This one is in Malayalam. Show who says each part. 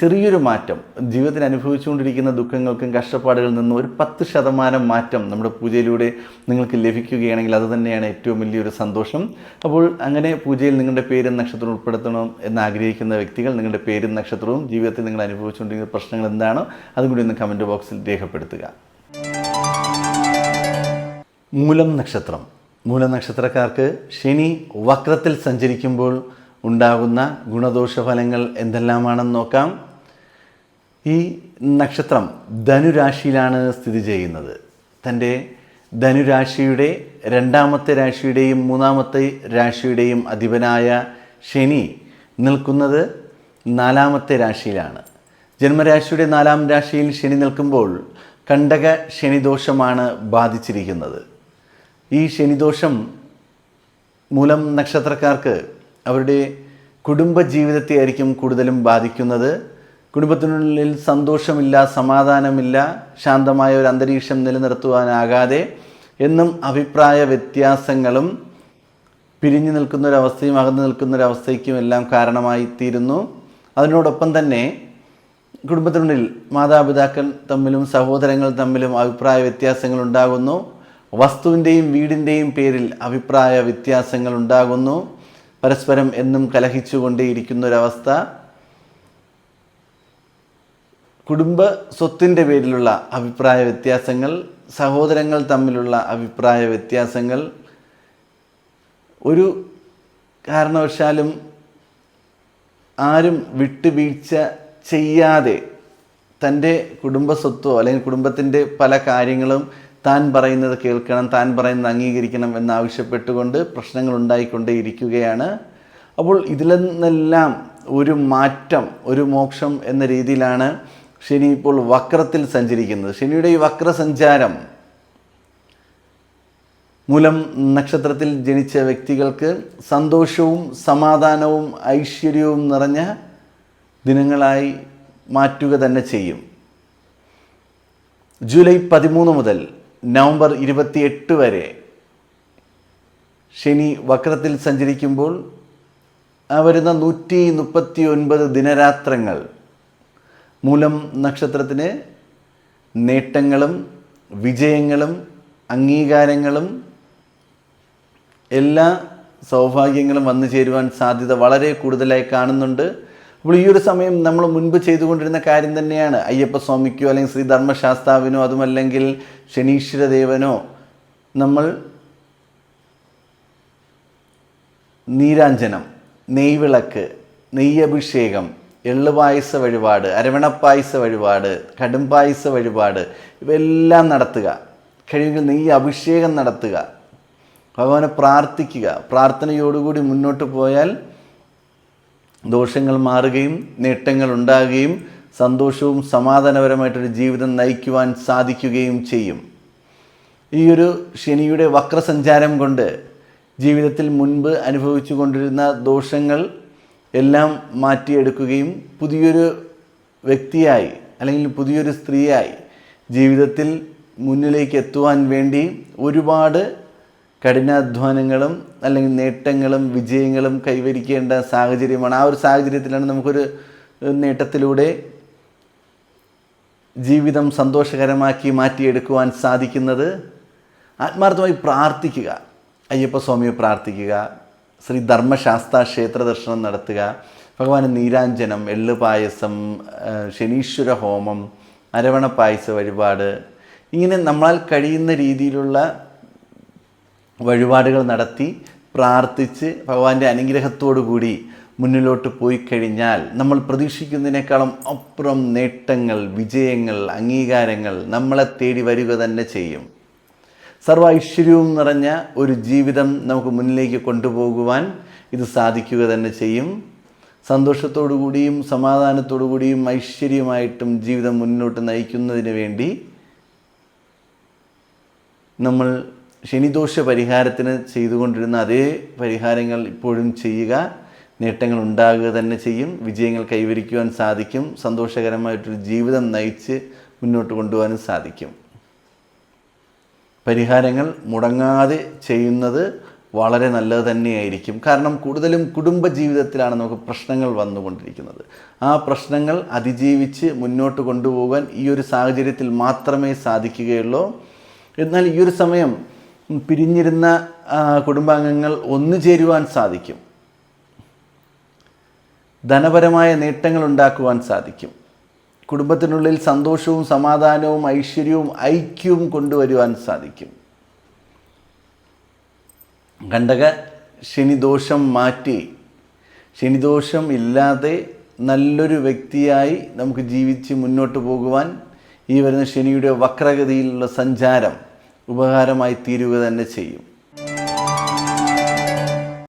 Speaker 1: ചെറിയൊരു മാറ്റം. ജീവിതത്തിൽ അനുഭവിച്ചുകൊണ്ടിരിക്കുന്ന ദുഃഖങ്ങൾക്കും കഷ്ടപ്പാടുകളിൽ നിന്നും ഒരു പത്ത് ശതമാനം മാറ്റം നമ്മുടെ പൂജയിലൂടെ നിങ്ങൾക്ക് ലഭിക്കുകയാണെങ്കിൽ അത് തന്നെയാണ് ഏറ്റവും വലിയൊരു സന്തോഷം. അപ്പോൾ അങ്ങനെ പൂജയിൽ നിങ്ങളുടെ പേരും നക്ഷത്രവും ഉൾപ്പെടുത്തണം എന്ന് ആഗ്രഹിക്കുന്ന വ്യക്തികൾ നിങ്ങളുടെ പേരും നക്ഷത്രവും ജീവിതത്തിൽ നിങ്ങൾ അനുഭവിച്ചുകൊണ്ടിരിക്കുന്ന പ്രശ്നങ്ങൾ എന്താണോ അതും കൂടി ഒന്ന് കമന്റ് ബോക്സിൽ രേഖപ്പെടുത്തുക. മൂലം നക്ഷത്രം. മൂലം നക്ഷത്രക്കാർക്ക് ശനി വക്രത്തിൽ സഞ്ചരിക്കുമ്പോൾ ഉണ്ടാകുന്ന ഗുണദോഷ ഫലങ്ങൾ എന്തെല്ലാമാണെന്ന് നോക്കാം. ഈ നക്ഷത്രം ധനുരാശിയിലാണ് സ്ഥിതി ചെയ്യുന്നത്. തന്റെ ധനുരാശിയുടെ രണ്ടാമത്തെ രാശിയുടെയും മൂന്നാമത്തെ രാശിയുടെയും അധിപനായ ശനി നിൽക്കുന്നത് നാലാമത്തെ രാശിയിലാണ്. ജന്മരാശിയുടെ നാലാം രാശിയിൽ ശനി നിൽക്കുമ്പോൾ കണ്ടക ശനിദോഷമാണ് ബാധിച്ചിരിക്കുന്നത്. ഈ ശനിദോഷം മൂലം നക്ഷത്രക്കാർക്ക് അവരുടെ കുടുംബ ജീവിതത്തെ ആയിരിക്കും കൂടുതലും ബാധിക്കുന്നത്. കുടുംബത്തിനുള്ളിൽ സന്തോഷമില്ല സമാധാനമില്ല ശാന്തമായ ഒരു അന്തരീക്ഷം നിലനിർത്തുവാനാകാതെ എന്നും അഭിപ്രായ വ്യത്യാസങ്ങളും പിരിഞ്ഞു നിൽക്കുന്നൊരവസ്ഥയും അകന്നു നിൽക്കുന്നൊരവസ്ഥയ്ക്കും എല്ലാം കാരണമായി തീരുന്നു. അതിനോടൊപ്പം തന്നെ കുടുംബത്തിനുള്ളിൽ മാതാപിതാക്കൾ തമ്മിലും സഹോദരങ്ങൾ തമ്മിലും അഭിപ്രായ വ്യത്യാസങ്ങൾ ഉണ്ടാകുന്നു. വസ്തുവിന്റെയും വീടിന്റെയും പേരിൽ അഭിപ്രായ വ്യത്യാസങ്ങൾ ഉണ്ടാകുന്നു. പരസ്പരം എന്നും കലഹിച്ചുകൊണ്ടേയിരിക്കുന്ന ഒരവസ്ഥ കുടുംബ സ്വത്തിന്റെ പേരിലുള്ള അഭിപ്രായ വ്യത്യാസങ്ങൾ സഹോദരങ്ങൾ തമ്മിലുള്ള അഭിപ്രായ വ്യത്യാസങ്ങൾ ഒരു കാരണവശാലും ആരും വിട്ടുവീഴ്ച ചെയ്യാതെ തന്റെ കുടുംബ സ്വത്തോ അല്ലെങ്കിൽ കുടുംബത്തിന്റെ പല കാര്യങ്ങളും താൻ പറയുന്നത് കേൾക്കണം താൻ പറയുന്നത് അംഗീകരിക്കണം എന്നാവശ്യപ്പെട്ടുകൊണ്ട് പ്രശ്നങ്ങൾ ഉണ്ടായിക്കൊണ്ടേയിരിക്കുകയാണ്. അപ്പോൾ ഇതിൽ നിന്നെല്ലാം ഒരു മാറ്റം ഒരു മോക്ഷം എന്ന രീതിയിലാണ് ശനി ഇപ്പോൾ വക്രത്തിൽ സഞ്ചരിക്കുന്നത്. ശനിയുടെ ഈ വക്രസഞ്ചാരം മൂലം നക്ഷത്രത്തിൽ ജനിച്ച വ്യക്തികൾക്ക് സന്തോഷവും സമാധാനവും ഐശ്വര്യവും നിറഞ്ഞ ദിനങ്ങളായി മാറ്റുക തന്നെ ചെയ്യും. ജൂലൈ പതിമൂന്ന് മുതൽ നവംബർ ഇരുപത്തിയെട്ട് വരെ ശനി വക്രത്തിൽ സഞ്ചരിക്കുമ്പോൾ ആ വരുന്ന നൂറ്റി മുപ്പത്തി ഒൻപത് ദിനരാത്രങ്ങൾ മൂലം നക്ഷത്രത്തിന് നേട്ടങ്ങളും വിജയങ്ങളും അംഗീകാരങ്ങളും എല്ലാ സൗഭാഗ്യങ്ങളും വന്നു ചേരുവാൻ സാധ്യത വളരെ കൂടുതലായി കാണുന്നുണ്ട്. അപ്പോൾ ഈ ഒരു സമയം നമ്മൾ മുൻപ് ചെയ്തുകൊണ്ടിരുന്ന കാര്യം തന്നെയാണ്. അയ്യപ്പ സ്വാമിക്കോ അല്ലെങ്കിൽ ശ്രീ ധർമ്മശാസ്താവിനോ അതുമല്ലെങ്കിൽ ശനീശ്വര ദേവനോ നമ്മൾ നീരാഞ്ജനം നെയ്വിളക്ക് നെയ്യഭിഷേകം എള്ളുപായസ വഴിപാട് അരവണപ്പായസ വഴിപാട് കടുംപായസ വഴിപാട് ഇവയെല്ലാം നടത്തുക. കഴിയുമെങ്കിൽ നെയ്യ് അഭിഷേകം നടത്തുക. ഭഗവാനെ പ്രാർത്ഥിക്കുക. പ്രാർത്ഥനയോടുകൂടി മുന്നോട്ട് പോയാൽ ദോഷങ്ങൾ മാറുകയും നേട്ടങ്ങൾ ഉണ്ടാകുകയും സന്തോഷവും സമാധാനപരമായിട്ടൊരു ജീവിതം നയിക്കുവാൻ സാധിക്കുകയും ചെയ്യും. ഈ ഒരു ശനിയുടെ വക്രസഞ്ചാരം കൊണ്ട് ജീവിതത്തിൽ മുൻപ് അനുഭവിച്ചു കൊണ്ടിരുന്ന ദോഷങ്ങൾ എല്ലാം മാറ്റിയെടുക്കുകയും പുതിയൊരു വ്യക്തിയായി അല്ലെങ്കിൽ പുതിയൊരു സ്ത്രീയായി ജീവിതത്തിൽ മുന്നിലേക്ക് എത്തുവാൻ വേണ്ടി ഒരുപാട് കഠിനാധ്വാനങ്ങളും അല്ലെങ്കിൽ നേട്ടങ്ങളും വിജയങ്ങളും കൈവരിക്കേണ്ട സാഹചര്യമാണ്. ആ ഒരു സാഹചര്യത്തിലാണ് നമുക്കൊരു നേട്ടത്തിലൂടെ ജീവിതം സന്തോഷകരമാക്കി മാറ്റിയെടുക്കുവാൻ സാധിക്കുന്നത്. ആത്മാർത്ഥമായി പ്രാർത്ഥിക്കുക. അയ്യപ്പസ്വാമിയെ പ്രാർത്ഥിക്കുക. ശ്രീ ധർമ്മശാസ്ത്ര ക്ഷേത്ര ദർശനം നടത്തുക. ഭഗവാന് നീരാഞ്ജനം എള്ള് പായസം ആ, ശനീശ്വര ഹോമം അരവണ പായസ വഴിപാട്. ഇങ്ങനെ നമ്മളാൽ കഴിയുന്ന രീതിയിലുള്ള വഴിപാടുകൾ നടത്തി പ്രാർത്ഥിച്ച് ഭഗവാന്റെ അനുഗ്രഹത്തോടു കൂടി മുന്നിലോട്ട് പോയി കഴിഞ്ഞാൽ നമ്മൾ പ്രതീക്ഷിക്കുന്നതിനേക്കാളും അപ്പുറം നേട്ടങ്ങൾ വിജയങ്ങൾ അംഗീകാരങ്ങൾ നമ്മളെ തേടി വരിക തന്നെ ചെയ്യും. സർവ ഐശ്വര്യവും നിറഞ്ഞ ഒരു ജീവിതം നമുക്ക് മുന്നിലേക്ക് കൊണ്ടുപോകുവാൻ ഇത് സാധിക്കുക തന്നെ ചെയ്യും. സന്തോഷത്തോടു കൂടിയും സമാധാനത്തോടു കൂടിയും ഐശ്വര്യമായിട്ടും ജീവിതം മുന്നോട്ട് നയിക്കുന്നതിന് വേണ്ടി നമ്മൾ ശനിദോഷ പരിഹാരത്തിന് ചെയ്തുകൊണ്ടിരുന്ന അതേ പരിഹാരങ്ങൾ ഇപ്പോഴും ചെയ്യുക നേട്ടങ്ങൾ ഉണ്ടാകുക തന്നെ ചെയ്യും വിജയങ്ങൾ കൈവരിക്കുവാൻ സാധിക്കും സന്തോഷകരമായിട്ടൊരു ജീവിതം നയിച്ച് മുന്നോട്ട് കൊണ്ടുപോകാനും സാധിക്കും. പരിഹാരങ്ങൾ മുടങ്ങാതെ ചെയ്യുന്നത് വളരെ നല്ലത് തന്നെയായിരിക്കും. കാരണം കൂടുതലും കുടുംബ ജീവിതത്തിലാണ് നമുക്ക് പ്രശ്നങ്ങൾ വന്നുകൊണ്ടിരിക്കുന്നത്. ആ പ്രശ്നങ്ങൾ അതിജീവിച്ച് മുന്നോട്ട് കൊണ്ടുപോകാൻ ഈ ഒരു സാഹചര്യത്തിൽ മാത്രമേ സാധിക്കുകയുള്ളൂ. എന്നാൽ ഈ ഒരു സമയം പിരിഞ്ഞിരുന്ന കുടുംബാംഗങ്ങൾ ഒന്നു ചേരുവാൻ സാധിക്കും. ധനപരമായ നേട്ടങ്ങൾ ഉണ്ടാക്കുവാൻ സാധിക്കും. കുടുംബത്തിനുള്ളിൽ സന്തോഷവും സമാധാനവും ഐശ്വര്യവും ഐക്യവും കൊണ്ടുവരുവാൻ സാധിക്കും. കണ്ടക ശനിദോഷം മാറ്റി ശനിദോഷം ഇല്ലാതെ നല്ലൊരു വ്യക്തിയായി നമുക്ക് ജീവിച്ച് മുന്നോട്ട് പോകുവാൻ ഈ വരുന്ന ശനിയുടെ വക്രഗതിയിലുള്ള സഞ്ചാരം ഉപകാരമായി തീരുക തന്നെ ചെയ്യും.